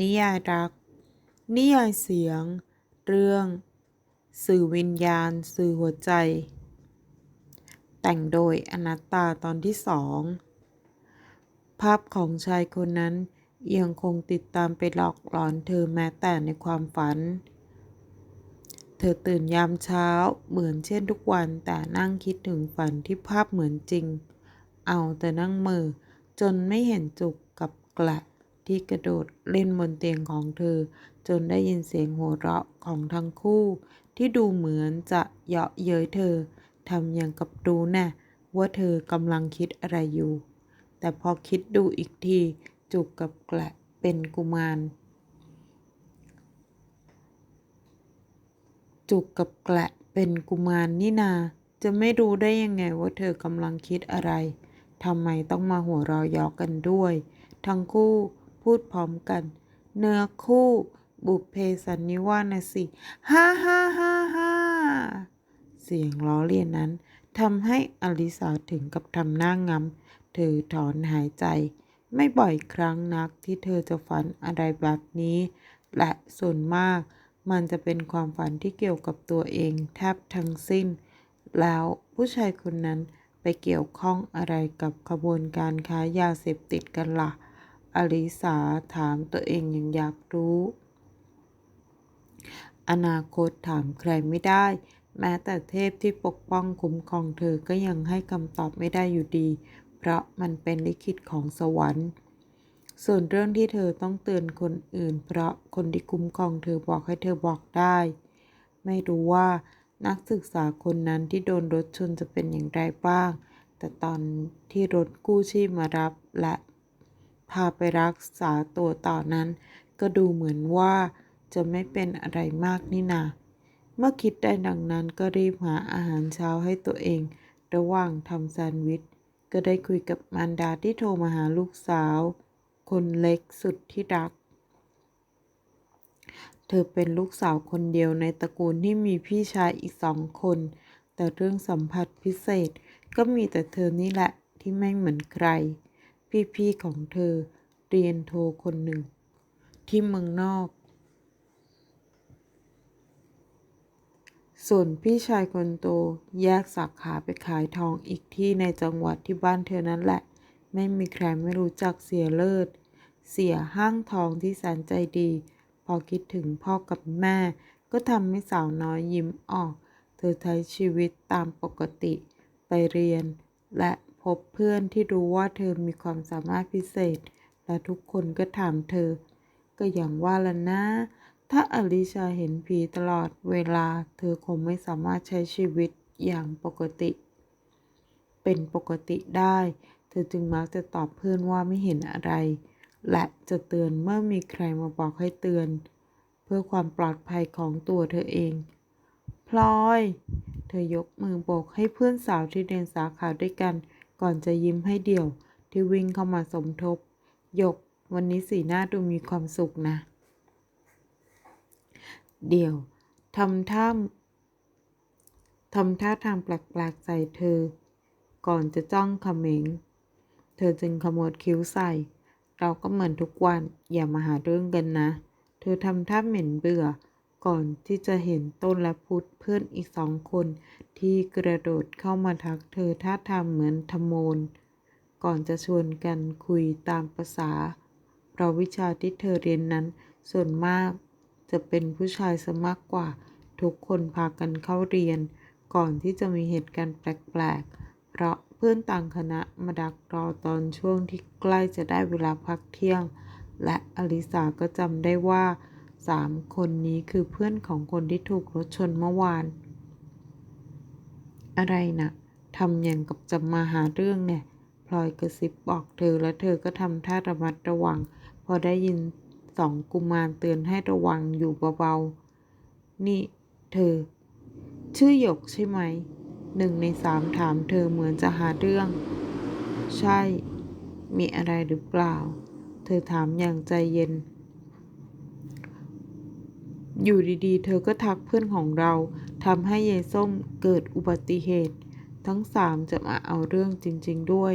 นิยายรัก นิยายเสียง เรื่อง สื่อวิญญาณ สื่อหัวใจ แต่งโดยอนัตตาตอนที่สอง ภาพของชายคนนั้นยังคงติดตามไปหลอกหลอนเธอแม้แต่ในความฝัน เธอตื่นยามเช้าเหมือนเช่นทุกวันแต่นั่งคิดถึงฝันที่ภาพเหมือนจริง เอาแต่นั่งมือจนไม่เห็นจุกกับแกละ ที่กระโดดเล่นบนเตียงของเธอ จนได้ยินเสียงหัวเราะของทั้งคู่ ที่ดูเหมือนจะเยาะเย้ยเธอทำอย่างกับรู้แน่ว่าเธอกำลังคิดอะไรอยู่ แต่พอคิดดูอีกทีจุกกับแกละเป็นกุมาร จุกกับแกละเป็นกุมารนี่นา จะไม่รู้ได้ยังไงว่าเธอกำลังคิดอะไรทำไมต้องมาหัวเราะยาะกันด้วย ทั้งคู่ พูดพร้อมกัน เนื้อคู่ บุพเพสันนิวาสนะสิฮ่าฮ่าฮ่าฮ่าเสียงล้อเลียนนั้นทำให้อลิสาถึงกับทำหน้างำเธอถอนหายใจ ไม่บ่อยครั้งนักที่เธอจะฝันอะไรแบบนี้ และส่วนมากมันจะเป็นความฝันที่เกี่ยวกับตัวเองแทบทั้งสิ้น แล้วผู้ชายคนนั้นไปเกี่ยวข้องอะไรกับขบวนการค้ายาเสพติดกันละ่ะ อลิสาถามตัวเองอย่างอยากรู้ อนาคตถามใครไม่ได้ แม้แต่เทพที่ปกป้องคุ้มครองเธอก็ยังให้คำตอบไม่ได้อยู่ดี เพราะมันเป็นลิขิตของสวรรค์ ส่วนเรื่องที่เธอต้องเตือนคนอื่น เพราะคนที่คุ้มครองเธอบอกให้เธอบอกได้ ไม่รู้ว่านักศึกษาคนนั้นที่โดนรถชนจะเป็นอย่างไรบ้าง แต่ตอนที่รถกู้ชีพมารับและ พาไปรักษาตัวต่อนั้น ก็ดูเหมือนว่าจะไม่เป็นอะไรมากนี่นา เมื่อคิดได้ดังนั้นก็รีบหาอาหารเช้าให้ตัวเอง ระหว่างทำแซนด์วิช ก็ได้คุยกับมารดาที่โทรมาหาลูกสาว คนเล็กสุดที่รัก เธอเป็นลูกสาวคนเดียวในตระกูลที่มีพี่ชายอีกสองคน แต่เรื่องสัมผัสพิเศษก็มีแต่เธอนี่แหละที่ไม่เหมือนใคร พี่ๆของเธอเรียนโทคนหนึ่ง ที่เมืองนอก ส่วนพี่ชายคนโตแยกสาขาไปขายทองอีกที่ในจังหวัดที่บ้านเธอนั่นแหละ ไม่มีใครไม่รู้จักเสียเลิศ เสียห้างทองที่แสนใจดี พอคิดถึงพ่อกับแม่ ก็ทำให้สาวน้อยยิ้มออก เธอใช้ชีวิตตามปกติไปเรียนและ พบเพื่อนที่รู้ว่าเธอมีความสามารถพิเศษ และทุกคนก็ถามเธอ ก็อย่างว่าละนะ ถ้าอลิชาเห็นผีตลอดเวลา เธอคงไม่สามารถใช้ชีวิตอย่างปกติ เป็นปกติได้ เธอจึงมักจะตอบเพื่อนว่าไม่เห็นอะไร และจะเตือนเมื่อมีใครมาบอกให้เตือน เพื่อความปลอดภัยของตัวเธอเองพลอย เธอยกมือโบกให้เพื่อนสาวที่เรียนสาขาด้วยกัน ก่อนจะยิ้มให้เดี่ยวที่วิ่งเข้ามาสมทบ ยกวันนี้สีหน้าดูมีความสุขนะ เดี่ยวทำท่าทำท่าทางแปลกๆใส่เธอ ก่อนจะจ้องเขม็ง เธอจึงขมวดคิ้วใส่ เราก็เหมือนทุกวันอย่ามาหาเรื่องกันนะ เธอทำท่าเหม็นเบื่อ ก่อนที่จะเห็นต้นและพุธเพื่อนอีกสองคน ที่กระโดดเข้ามาทักเธอท่าทางเหมือนทโมน ก่อนจะชวนกันคุยตามประษา เราะวิชาที่เธอเรียนนั้น ส่วนมากจะเป็นผู้ชายซะมากกว่า ทุกคนพากันเข้าเรียน ก่อนที่จะมีเหตุการณ์แปลกๆ เพราะเพื่อนต่างคณะมาดักรอตอนช่วงที่ใกล้จะได้เวลาพักเที่ยง และอลิสาก็จำได้ว่า สามคนนี้คือเพื่อนของคนที่ถูกรถชนเมื่อวาน อะไรนะทำอย่างกับจะมาหาเรื่องเนี่ย พลอยกระซิบบอกเธอแล้วเธอก็ทำท่าระมัดระวัง พอได้ยินสองกุมารเตือนให้ระวังอยู่เบาๆ นี่เธอ ชื่อหยกใช่ไหม หนึ่งในสามถามเธอเหมือนจะหาเรื่อง ใช่ มีอะไรหรือเปล่า เธอถามอย่างใจเย็น อยู่ดีๆ เธอก็ทักเพื่อนของเราทำให้ยายส้มเกิดอุบัติเหตุ ทั้งสามจะมาเอาเรื่องจริง ๆด้วย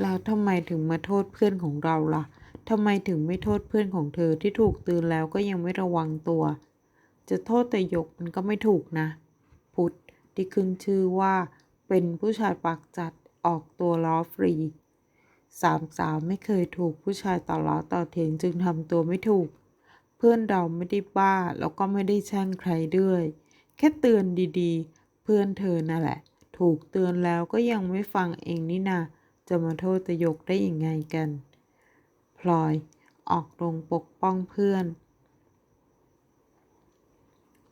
แล้วทำไมถึงมาโทษเพื่อนของเราล่ะทำไมถึงไม่โทษเพื่อนของเธอที่ถูกตือนแล้วก็ยังไม่ระวังตัว จะโทษแต่ยกมันก็ไม่ถูกนะ พุทธที่ขึ้นชื่อว่า เป็นผู้ชายปากจัดออกตัวล้อฟรี สามสาวไม่เคยถูกผู้ชายต่อล้อต่อเถียงจึงทำตัวไม่ถูก เพื่อนเราไม่ได้บ้าแล้วก็ไม่ได้แช่งใครด้วย แค่เตือนดีๆ เพื่อนเธอนั่นแหละ ถูกเตือนแล้วก็ยังไม่ฟังเองนี่นาจะมาโทษตะยกได้ยังไงกันพลอยออกโรงปกป้องเพื่อน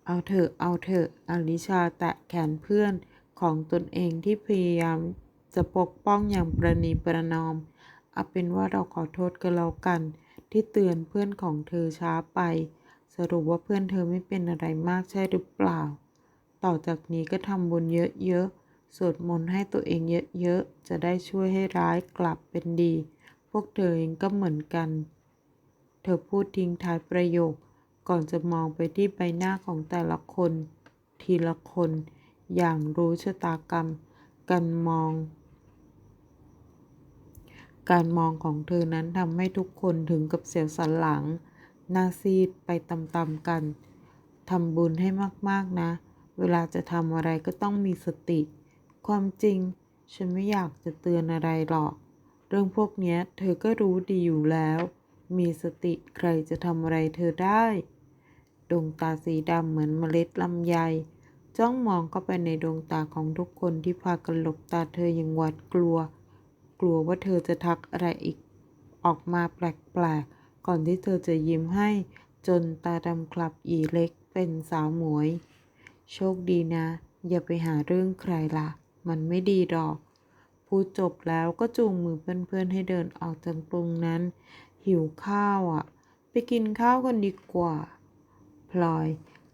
เอาเถอะเอาเถอะอลิชาแตะแขนเพื่อนของตนเองที่พยายามจะปกป้องอย่างประนีประนอม เอาเป็นว่าเราขอโทษกันแล้วกัน ที่เตือนเพื่อนของเธอช้าไป สรุปว่าเพื่อนเธอไม่เป็นอะไรมากใช่หรือเปล่า ต่อจากนี้ก็ทำบุญเยอะๆ สวดมนต์ให้ตัวเองเยอะๆ จะได้ช่วยให้ร้ายกลับเป็นดี พวกเธอเองก็เหมือนกัน เธอพูดทิ้งท้ายประโยค ก่อนจะมองไปที่ใบหน้าของแต่ละคน ทีละคน อย่างรู้ชะตากรรมการมอง การมองของเธอนั้นทำให้ทุกคนถึงกับเสียวสันหลัง หน้าซีดไปตามๆกัน ทำบุญให้มากๆนะ เวลาจะทำอะไรก็ต้องมีสติ ความจริง ฉันไม่อยากจะเตือนอะไรหรอก เรื่องพวกนี้เธอก็รู้ดีอยู่แล้ว มีสติใครจะทำอะไรเธอได้ ดวงตาสีดำเหมือนเมล็ดลำไย จ้องมองเข้าไปในดวงตาของทุกคนที่พากันหลบตาเธออย่างหวาดกลัว กลัวว่าเธอจะทักอะไรอีก ออกมาแปลกๆ ก่อนที่เธอจะยิ้มให้ จนตาดำคลับอีเล็กเป็นสาวหมวย โชคดีนะ อย่าไปหาเรื่องใครล่ะ มันไม่ดีดอก พูดจบแล้วก็จูงมือเพื่อนๆให้เดินออกจากตรงนั้น หิวข้าวอะ ไปกินข้าวกันดีกว่า พลอย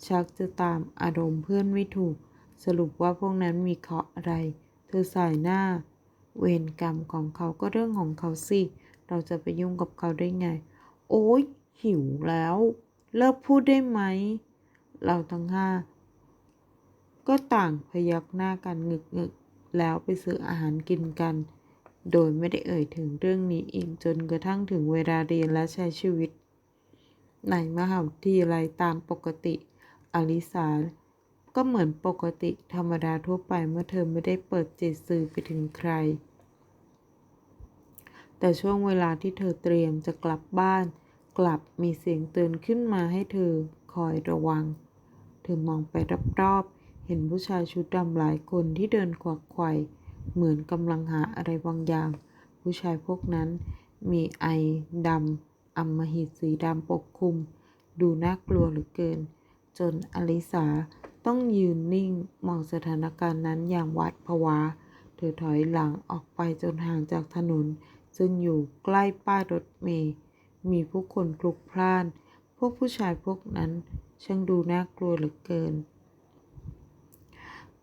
ชักจะตามอารมณ์เพื่อนไม่ถูก สรุปว่าพวกนั้นมีเคาะอะไร เธอสายหน้า เวรกรรมของเขาก็เรื่องของเขาสิ เราจะไปยุ่งกับเขาได้ไง โอ๊ยหิวแล้ว เลิกพูดได้ไหม เราทั้งห้า ก็ต่างพยักหน้ากันงึกงึกแล้วไปซื้ออาหารกินกัน โดยไม่ได้เอ่ยถึงเรื่องนี้อีกจนกระทั่งถึงเวลาเรียนและใช้ชีวิต ในมหาวิทยาลัยตามปกติอลิสาก็เหมือนปกติธรรมดาทั่วไปเมื่อเธอไม่ได้เปิดจิตสื่อไปถึงใคร แต่ช่วงเวลาที่เธอเตรียมจะกลับบ้าน กลับมีเสียงเตือนขึ้นมาให้เธอคอยระวัง เธอมองไปรอบๆ เห็นผู้ชายชุดดำหลายคนที่เดินขวักไขว่เหมือนกำลังหาอะไรบางอย่าง ผู้ชายพวกนั้นมีไอดำอำมหิตสีดำปกคลุม ดูน่ากลัวเหลือเกิน จนอลิสาต้องยืนนิ่งมองสถานการณ์นั้นอย่างหวาดผวา เธอถอยหลังออกไปจนห่างจากถนน ซึ่งอยู่ใกล้ป้ายรถเมล์มีผู้คนพลุกพล่าน พวกผู้ชายพวกนั้นช่างดูน่ากลัวเหลือเกิน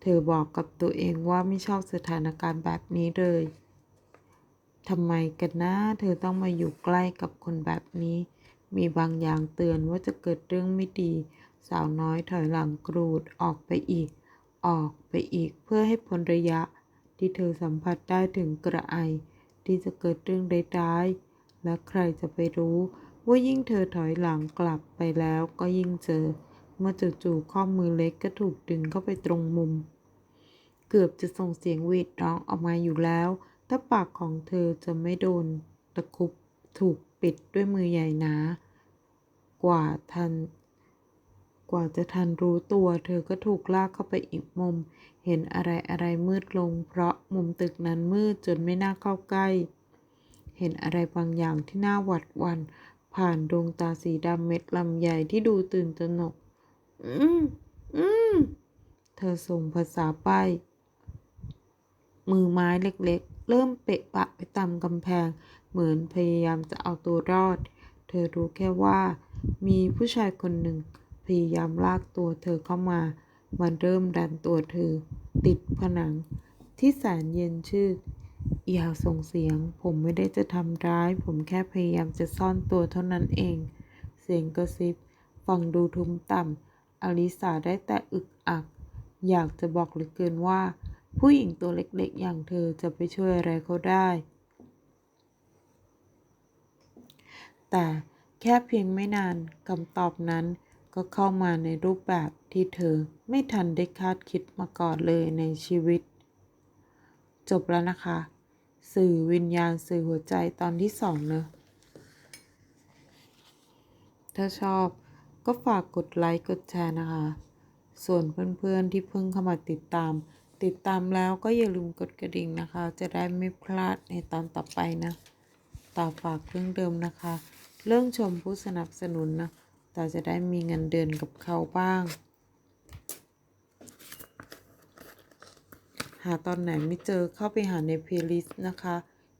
เธอบอกกับตัวเองว่าไม่ชอบสถานการณ์แบบนี้เลยทำไมกันนะเธอต้องมาอยู่ใกล้กับคนแบบนี้ มีบางอย่างเตือนว่าจะเกิดเรื่องไม่ดี สาวน้อยถอยหลังกรูดออกไปอีก ออกไปอีกเพื่อให้พ้นระยะ ที่เธอสัมผัสได้ถึงกระไอ ที่จะเกิดเรื่องร้ายๆและใครจะไปรู้ว่ายิ่งเธอถอยหลังกลับไปแล้วก็ยิ่งเจอ เมื่อจู่ๆข้อมือเล็กก็ถูกดึงเข้าไปตรงมุม เกือบจะส่งเสียงวีดร้องออกมาอยู่แล้ว ถ้าปากของเธอจะไม่โดนตะคุบถูกปิดด้วยมือใหญ่หนากว่าทัน กว่าจะทันรู้ตัวเธอก็ถูกลากเข้าไปอีกมุม เห็นอะไรอะไรมืดลง เพราะมุมตึกนั้นมืดจนไม่น่าเข้าใกล้ เห็นอะไรบางอย่างที่น่าหวาดหวั่นผ่านดวงตาสีดำเม็ดลำใหญ่ที่ดูตื่นตระหนก อืม อืม เธอส่งภาษาป้ายมือไม้เล็กๆ เริ่มเปะปะไปตามกำแพง เหมือนพยายามจะเอาตัวรอด เธอรู้แค่ว่า มีผู้ชายคนหนึ่ง พยายามลากตัวเธอเข้ามา มันเริ่มดันตัวเธอ ติดผนัง ที่แสนเย็นชืดอย่าส่งเสียง ผมไม่ได้จะทำร้าย ผมแค่พยายามจะซ่อนตัวเท่านั้นเอง เสียงกระซิบ ฟังดูทุ้มต่ำอลิสาได้แต่อึกอัก อยากจะบอกเหลือเกินว่า ผู้หญิงตัวเล็กๆ อย่างเธอจะไปช่วยอะไรเขาได้ แต่แค่เพียงไม่นานคำตอบนั้น ก็เข้ามาในรูปแบบที่เธอไม่ทันได้คาดคิดมาก่อนเลยในชีวิต จบแล้วนะคะ สื่อวิญญาณสื่อหัวใจตอนที่สองเนอะถ้าชอบก็ฝากกดไลค์กดแชร์นะคะ ส่วนเพื่อนๆที่เพิ่งเข้ามาติดตาม ติดตามแล้วก็อย่าลืมกดกระดิ่งนะคะ จะได้ไม่พลาดในตอนต่อไปนะ ต่อฝากเครื่องเดิมนะคะ เรื่องชมผู้สนับสนุนนะ แต่จะได้มีเงินเดือนกับเขาบ้าง หาตอนไหนไม่เจอเข้าไปหาในเพลย์ลิสต์นะคะ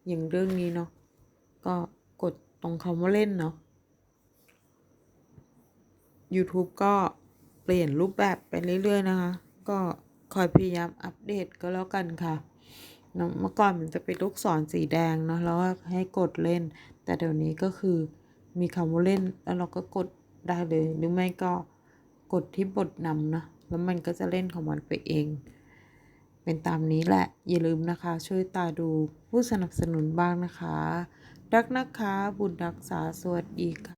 อย่างเรื่องนี้เนาะก็กดตรงคำว่าเล่นเนาะ YouTube ก็เปลี่ยนรูปแบบไปเรื่อยๆนะคะ ก็คอยพยายามอัปเดตก็แล้วกันค่ะเนอะเมื่อก่อนมันจะเป็นลูกศรสีแดงเนาะแล้วให้กดเล่น แต่เดี๋ยวนี้ก็คือมีคำว่าเล่นแล้วเราก็กด ได้เลย หรือไม่ก็กดที่บทนำนะ แล้วมันก็จะเล่นของมันไปเอง เป็นตามนี้แหละ อย่าลืมนะคะ ช่วยตาดูผู้สนับสนุนบ้างนะคะ รักนะคะ บุญรักษาสวัสดีค่ะ